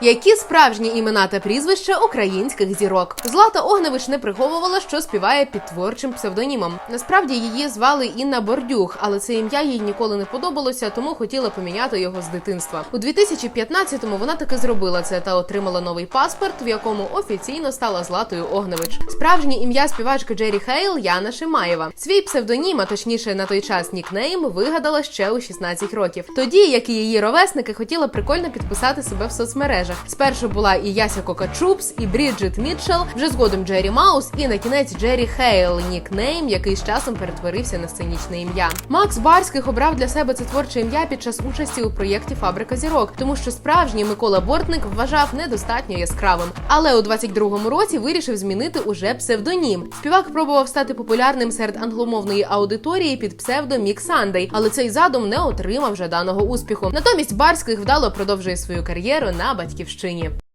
Які справжні імена та прізвища українських зірок? Злата Огневич не приховувала, що співає під творчим псевдонімом. Насправді її звали Інна Бордюх, але це ім'я їй ніколи не подобалося, тому хотіла поміняти його з дитинства. У 2015-му вона таки зробила це та отримала новий паспорт, в якому офіційно стала Златою Огневич. Справжнє ім'я співачки Джері Хейл Яна Шимаєва. Свій псевдонім, а точніше на той час нікнейм, вигадала ще у 16 років. Тоді, як і її ровесники, хотіла прикольно підписати себе в соцмережах. Спершу була і Яся Кокачупс, і Бріджит Мітчелл, вже згодом Джері Маус, і на кінець Джері Хейл, нікнейм, який з часом перетворився на сценічне ім'я. Макс Барських обрав для себе це творче ім'я під час участі у проєкті Фабрика зірок, тому що справжній Микола Бортник вважав недостатньо яскравим. Але у 22-му році вирішив змінити уже псевдонім. Співак пробував стати популярним серед англомовної аудиторії під псевдо Мік Сандей, але цей задум не отримав жаданого успіху. Натомість Барських вдало продовжує свою кар'єру на батьківщині.